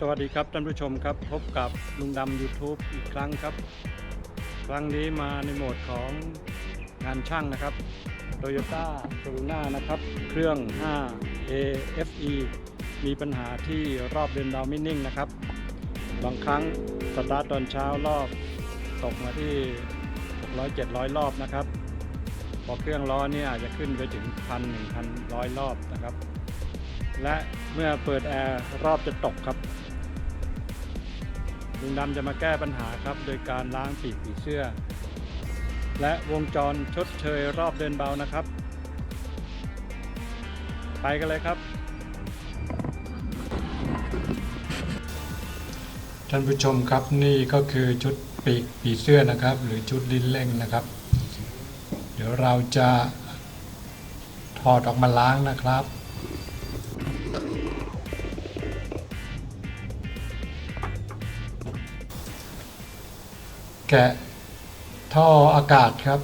สวัสดีครับท่านผู้ชมครับ พบกับลุงดำ YouTube อีกครั้งครับ ครั้งนี้มาในโหมดของงานช่างนะครับ Toyota c o r o n a นะครับ เครื่อง 5 AFE มีปัญหาที่รอบเดินดาวไม่นิ่งนะครับ บางครั้งสตาร์ทตอนเช้ารอบตกมาที่ 600-700 รอบนะครับ พอเครื่องล้อเนี่ยจจะขึ้นไปถึง 1,000-1,100 รอบนะครับ และเมื่อเปิดแอร์รอบจะตกครับลุงดำจะมาแก้ปัญหาครับ โดยการล้างปีกผีเสื้อ และวงจรชดเชยรอบเดินเบานะครับ ไปกันเลยครับท่านผู้ชมครับนี่ก็คือชุดปีกผีเสื้อนะครับ หรือชุดลิ้นเล่งนะครับ เดี๋ยวเราจะถอดออกมาล้างนะครับ แกะท่ออากาศครับ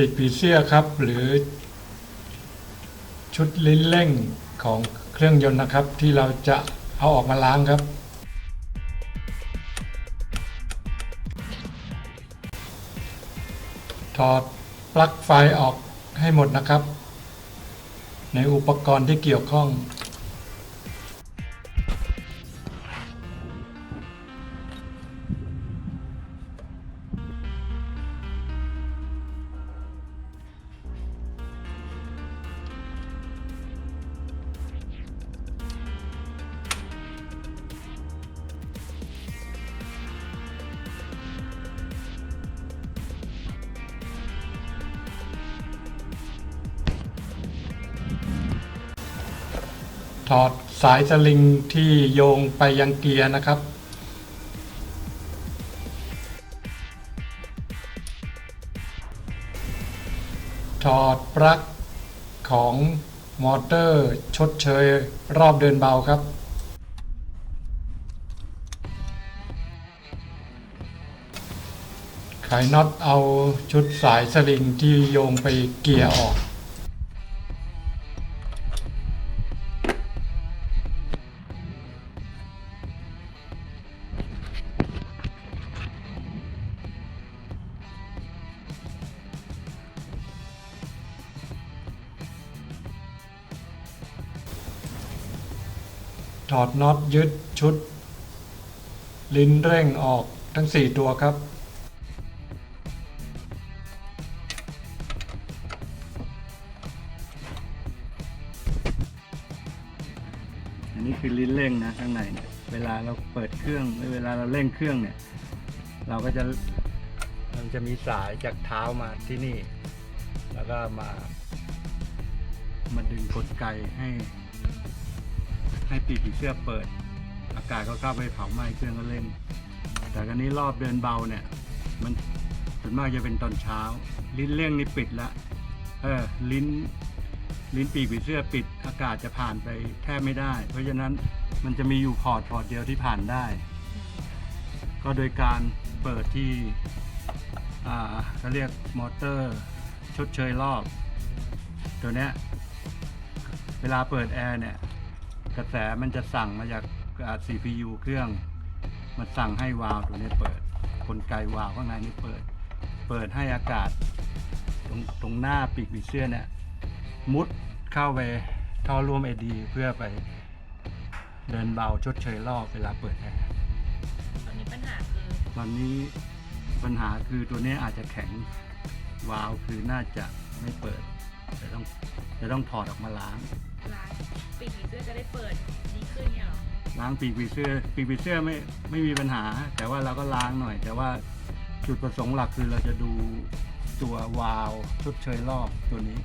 ปีกผีเสื้อครับ หรือชุดลิ้นเร่งของเครื่องยนต์นะครับ ที่เราจะเอาออกมาล้างครับ ถอดปลั๊กไฟออกให้หมดนะครับ ในอุปกรณ์ที่เกี่ยวข้อง ถอดสายสลิงที่โยงไปยังเกียร์นะครับ ถอดปลั๊กของมอเตอร์ชดเชยรอบเดินเบาครับ ไขน็อตเอาชุดสายสลิงที่โยงไปเกียร์ออก ถอดน็อตยึดชุด ลิ้นเร่งออกทั้ง 4 ตัวครับ อันนี้คือลิ้นเร่งนะข้างในเนี่ยเวลาเราเปิดเครื่องหรือเวลาเราเร่งเครื่องเนี่ย เราก็จะมันจะมีสายจากเท้ามาที่นี่ แล้วก็มา มาดึงกลไกให้ ให้ปีกผีเสื้อเปิด อากาศก็เข้าไปเผาไหม้เครื่องก็เร่งแต่กันนี้รอบเดินเบาเนี่ย มันส่วนมากจะเป็นตอนเช้า ลิ้นเร่งนี่ปิดละเออลิ้น ลิ้นปีกผีเสื้อปิด อากาศจะผ่านไปแทบไม่ได้ เพราะฉะนั้นมันจะมีอยู่พอร์ตพอร์ตเดียวที่ผ่านได้ ก็โดยการเปิดที่อ่าเขาเรียกมอเตอร์ชดเชยรอบ ตัวเนี้ยเวลาเปิดแอร์เนี่ย กระแสมันจะสั่งมาจาก CPU เครื่อง มันสั่งให้วาล์วตัวนี้เปิดกลไกวาล์วข้างในนี้เปิด เปิดให้อากาศ ตรงตรงหน้าปีกผีเสื้อเนี่ยมุดเข้าไปท่อร่วมเอดีเพื่อไปเดินเบาชดเชยรอบเวลาเปิดแอร์ตอนนี้ปัญหาคือตอนนี้ปัญหาคือตัวนี้อาจจะแข็งวาล์วคือน่าจะไม่เปิดจะต้องจะต้องถอดออกมาล้าง ร้าน ปีกผีเสื้อจะได้เปิดดีขึ้นเนี่ยเหรอล้างปีกผีเสื้อปีกผีเสื้อไม่ไม่มีปัญหา แต่ว่าเราก็ล้างหน่อย แต่ว่าจุดประสงค์หลักคือเราจะดูตัววาล์วชดเชยรอบตัวนี้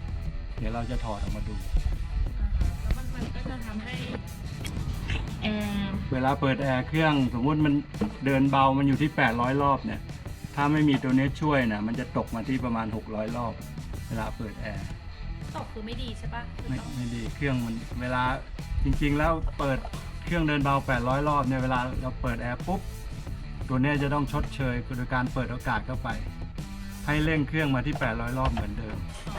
เดี๋ยวเราจะถอดออกมาดู อ่าฮะแล้วมันมันก็จะทำให้แอร์เวลาเปิดแอร์เครื่องสมมุติมันเดินเบา มันอยู่ที่ 800 รอบเนี่ย ถ้าไม่มีตัวนี้ช่วยนะมันจะตกมาที่ประมาณ 600 รอบ เวลาเปิดแอร์ ตกคือไม่ดีใช่ปะคือไม่ต้องไม่ดีเครื่องมันเวลาจริง ๆ แล้วเปิดเครื่องเดินเบา 800 รอบเนี่ยเวลาเราเปิดแอร์ปุ๊บตัวเนี้ยจะต้องชดเชยโดยการเปิดโอกาสเข้าไป ให้เร่งเครื่องมาที่ 800 รอบเหมือนเดิมอ๋อ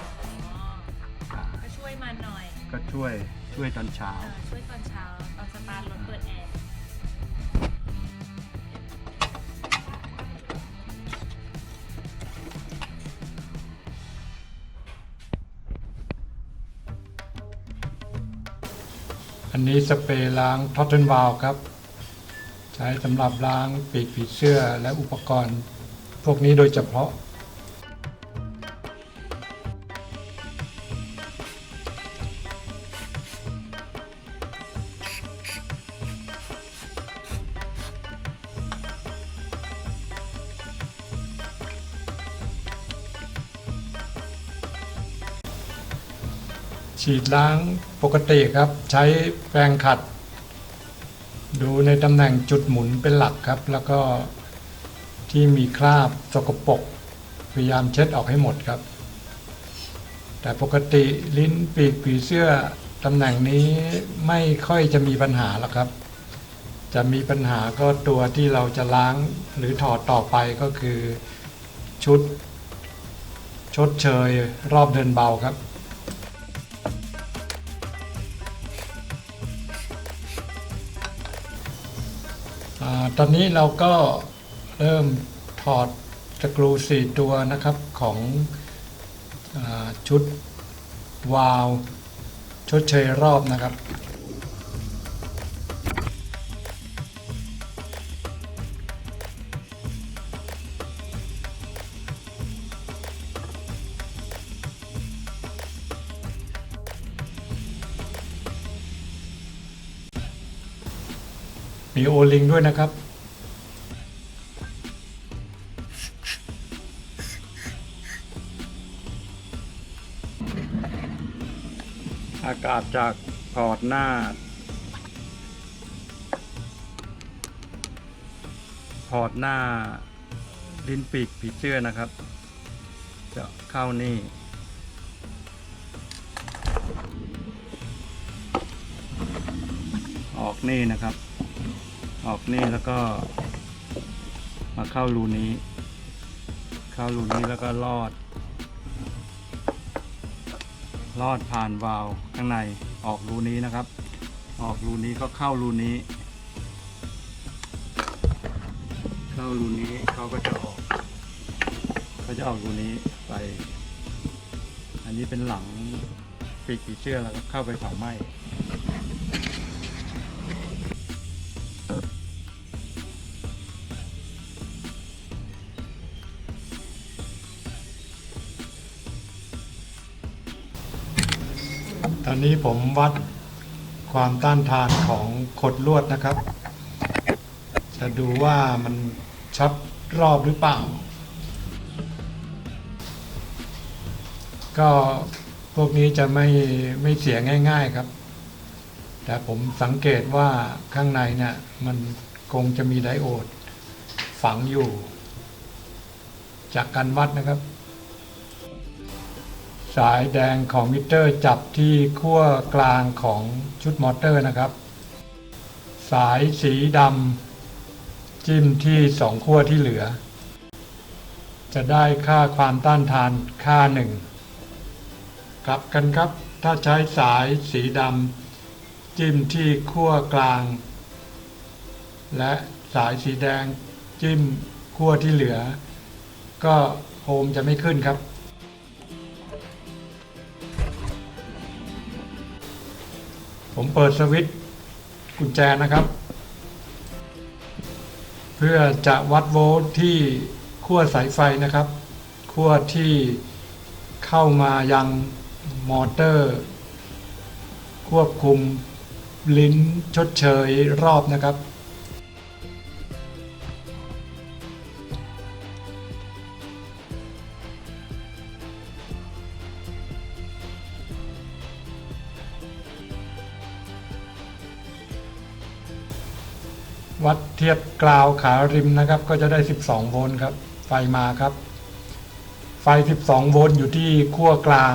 อ่าก็ช่วยมันหน่อยก็ช่วยช่วยตอนเช้า เออช่วยตอนเช้าตอนสตาร์ทรถเปิดแอร์ นี้สเปรย์ล้างท็อตเทนวาลครับ ใช้สำหรับล้างปีกผีเสื้อและอุปกรณ์ พวกนี้โดยเฉพาะ ฉีดล้างปกติครับ ใช้แปรงขัด ดูในตำแหน่งจุดหมุนเป็นหลักครับ แล้วก็ที่มีคราบสกปรกพยายามเช็ดออกให้หมดครับ แต่ปกติลิ้นปีกผีเสื้อตำแหน่งนี้ไม่ค่อยจะมีปัญหาหรอกครับ จะมีปัญหาก็ตัวที่เราจะล้างหรือถอดต่อไปก็คือชุด ชดเชยรอบเดินเบาครับ ตอนนี้เราก็เริ่มถอดสกรูสี่ตัวนะครับของอชุดวาล์วชดเชยรอบนะครับ มีโอลิงด้วยนะครับ อากาศจากพอร์ตหน้า พอร์ตหน้าลิ้นปีกผีเสื้อนะครับ จะเข้านี่ออกนี่นะครับ ออกนี่แล้วก็มาเข้ารูนี้ เข้ารูนี้แล้วก็ลอด ลอดผ่านวาล์วข้างในออกรูนี้นะครับ ออกรูนี้ก็เข้ารูนี้ เข้ารูนี้เขาก็จะออกเขาจะออกรูนี้ไป อันนี้เป็นหลังปีกผีเสื้อแล้วก็เข้าไปเผาไหม้ ตอนนี้ผมวัดความต้านทานของขดลวดนะครับ จะดูว่ามันช็อตรอบหรือเปล่า ก็พวกนี้จะไม่ไม่เสียง่ายๆครับ แต่ผมสังเกตว่าข้างในเนี่ย มันคงจะมีไดโอดฝังอยู่ จากการวัดนะครับ สายแดงของมิเตอร์จับที่ขั้วกลางของชุดมอเตอร์นะครับ สายสีดำจิ้มที่สองขั้วที่เหลือ จะได้ค่าความต้านทานค่าหนึ่งกลับกันครับ ถ้าใช้สายสีดำจิ้มที่ขั้วกลาง และสายสีแดงจิ้มขั้วที่เหลือ ก็โฮมจะไม่ขึ้นครับ ผมเปิดสวิตช์กุญแจนะครับ เพื่อจะวัดโวลต์ที่ขั้วสายไฟนะครับขั้วที่เข้ามายังมอเตอร์ ควบคุมลิ้นชดเชยรอบนะครับ ทียบกราวขาริมนะครับ ก็จะได้ 12 โวลต์ครับ ไฟมาครับ ไฟ 12 โวลต์อยู่ที่ขั้วกลาง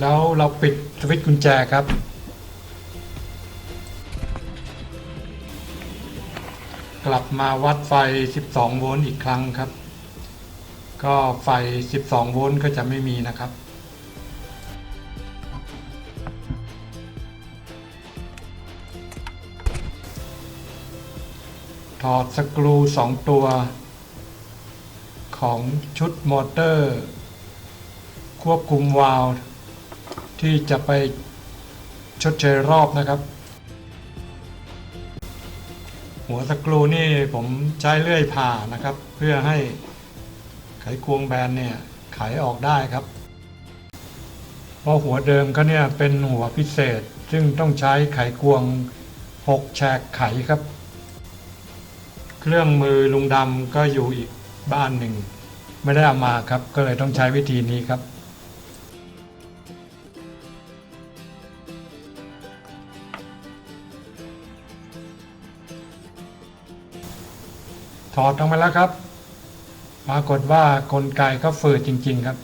แล้วเราปิดสวิตช์กุญแจครับ กลับมาวัดไฟ 12 โวลต์อีกครั้งครับ ก็ไฟ 12 โวลต์ก็จะไม่มีนะครับ ถอดสกรู2ตัว ของชุดมอเตอร์ ควบคุมวาล์วที่จะไปชดเชยรอบนะครับ หัวสกรูนี่ผมใช้เลื่อยผ่านะครับ เพื่อให้ไขควงแบนเนี่ยไขออกได้ครับ เพราะหัวเดิมเขาเนี่ยเป็นหัวพิเศษ ซึ่งต้องใช้ไขควง 6 แฉกไขครับ รื่องมือลุงดำก็อยู่อีกบ้านหนึ่ง ไม่ได้เอามาครับ ก็เลยต้องใช้วิธีนี้ครับ ถอดออกมาแล้วครับปรากฏว่ากลไกก็ฝืดจริง ๆครับ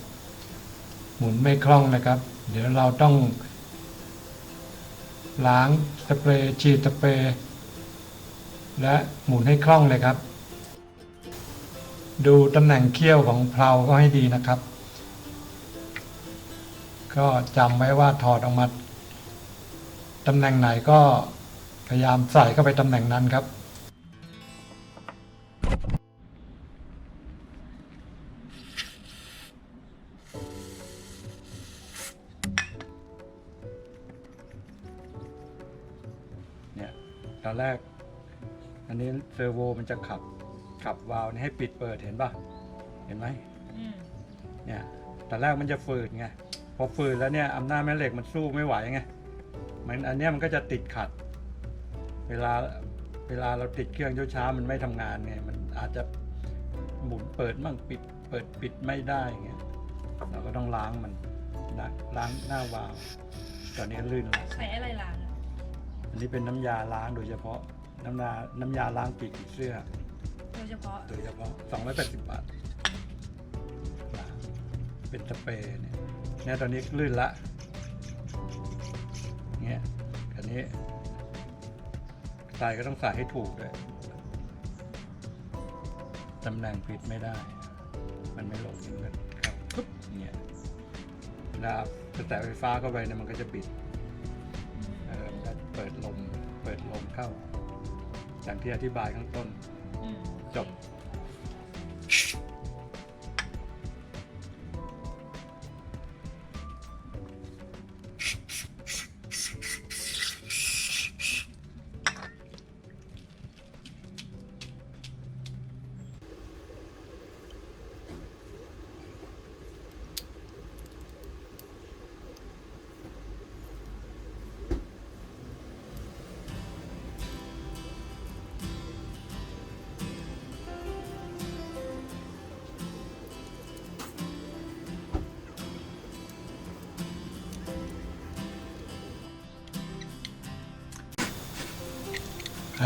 หมุนไม่คล่องนะครับ เดี๋ยวเราต้องล้างสเปรย์ฉีดสเปรย์ และหมุนให้คล่องเลยครับ ดูตำแหน่งเขี้ยวของเพลาก็ให้ดีนะครับ ก็จำไว้ว่าถอดออกมาตำแหน่งไหนก็พยายามใส่เข้าไปตำแหน่งนั้นครับ เนี่ยตอนแรก อันนี้เซอร์โวมันจะขับขับวาล์วนี่ให้ปิดเปิดเห็นป่ะ เห็นไหมอืมเนี่ยตอนแรกมันจะฝืดไงพอฝืดแล้วเนี่ยอำนาจแม่เหล็กมันสู้ไม่ไหวไงมันอันเนี้ยมันก็จะติดขัด เวลาเวลาเราติดเครื่องช้าๆมันไม่ทำงานไงมันอาจจะหมุนเปิดมั่งปิดเปิดปิดไม่ได้ไงเราก็ต้องล้างมันนะล้างหน้าวาล์วตอนนี้ลื่นแล้วใช้อะไรล้างอะอันนี้เป็นน้ำยาล้างโดยเฉพาะ น้ำยาน้ำยาล้างปีกผีเสื้อ โดยเฉพาะโดยเฉพาะ280 บาทล้างเป็นสเปรย์เนี่ยเนี่ยตอนนี้ลื่นละเนี่ยอันนี้ใส่ก็ต้องใส่ให้ถูกด้วยตำแหน่งผิดไม่ได้ มันไม่ลงมันก็เข้าปุ๊บเนี่ยเวลาจะแตะไฟฟ้าเข้าไปเนี่ยมันก็จะปิดเออมันก็เปิดลม เปิดลมเข้า อย่างที่อธิบายข้างต้น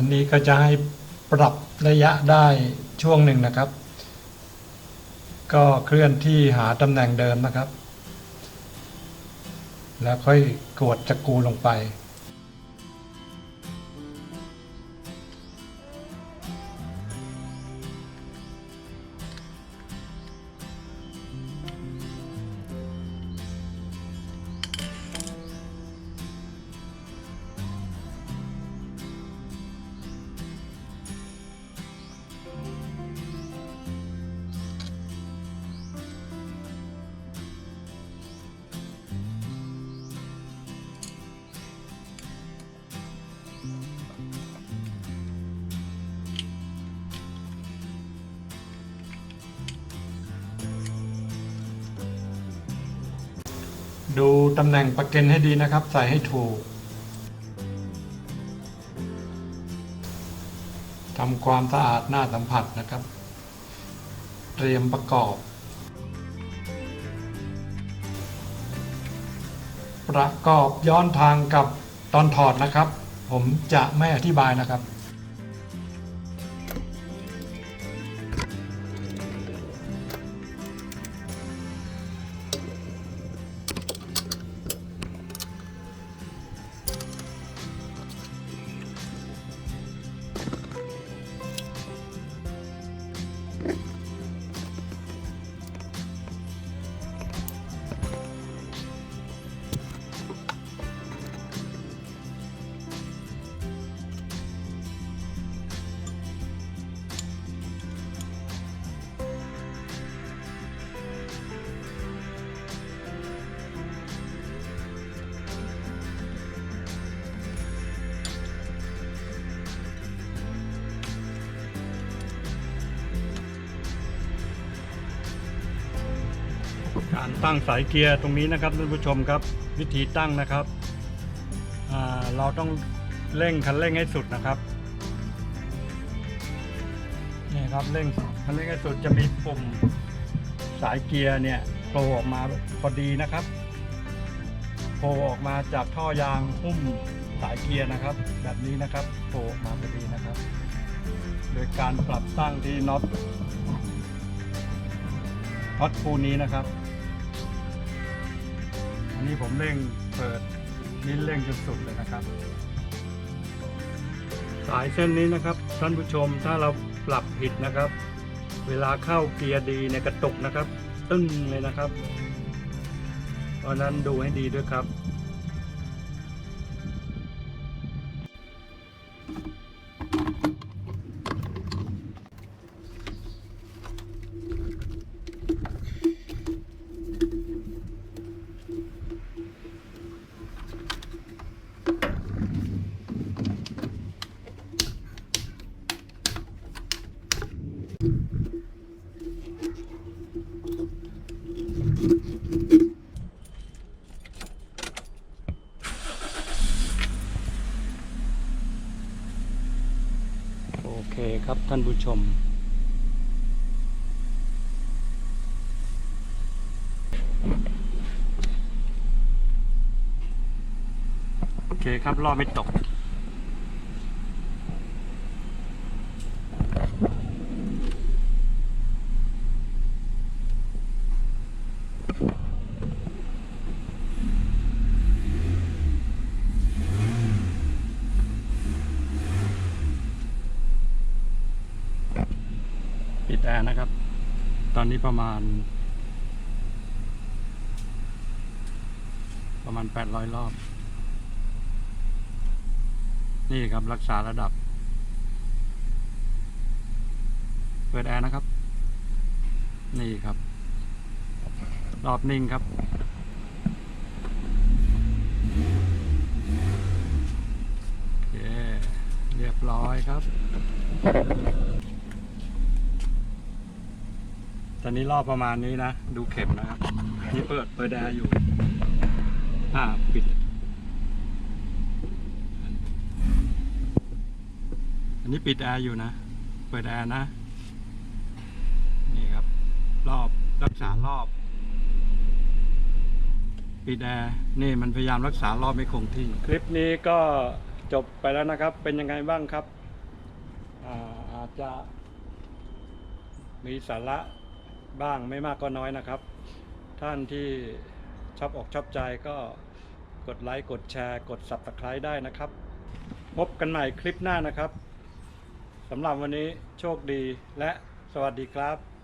อันนี้ก็จะให้ปรับระยะได้ช่วงหนึ่งนะครับ ก็เคลื่อนที่หาตำแหน่งเดิมนะครับ แล้วค่อยกดจักรูลงไป ดูตำแหน่งประเก็นให้ดีนะครับ ใส่ให้ถูกทำความสะอาดหน้าสัมผัสนะครับ เตรียมประกอบ ประกอบย้อนทางกับตอนถอดนะครับ ผมจะไม่อธิบายนะครับ การตั้งสายเกียร์ตรงนี้นะครับท่านผู้ชมครับ วิธีตั้งนะครับเราต้องเร่งคันเร่งให้สุดนะครับนี่ครับเร่งคันเร่งให้สุดจะมีปุ่มสายเกียร์เนี่ยโผล่ออกมาพอดีนะครับโผล่ออกมาจากท่อยางหุ้มสายเกียร์นะครับ แบบนี้นะครับโผล่ออกมาพอดีนะครับ โดยการปรับตั้งที่น็อตน็อตคู่นี้นะครับ อันนี้ผมเร่งเปิดนิ้นเร่งจนสุดเลยนะครับ สายเส้นนี้นะครับ ท่านผู้ชมถ้าเราปรับผิดนะครับ เวลาเข้าเกียร์ดีในกระตุกนะครับ ตึ้งเลยนะครับ เพราะนั้นดูให้ดีด้วยครับ ครับท่านผู้ชม โอเคครับรอไม่ตก ปิดแอร์นะครับ ตอ นี้ประมาณ ประมาณ 800 รอบ นี่ครับรักษาระดับ เปิดแอร์นะครับ นี่ครับ รอบนิ่งครับโอเคเรียบร้อยครับ ตอนนี้รอบประมาณนี้นะ ดูเข็มนะครับ นี่เปิดเปิดแอร์อยู่ อ่า ปิด อันนี้ปิดแอร์อยู่นะ เปิดแอร์นะ นี่ครับ รอบรักษารอบ ปิดแอร์ นี่มันพยายามรักษารอบไม่คงที่ คลิปนี้ก็จบไปแล้วนะครับ เป็นยังไงบ้างครับ อาอาจจะมีสาระ บ้างไม่มากก็น้อยนะครับ ท่านที่ชอบอกชอบใจก็กดไลค์กดแชร์กด Subscribe ได้นะครับ พบกันใหม่คลิปหน้านะครับสำหรับวันนี้โชคดีและสวัสดีครับ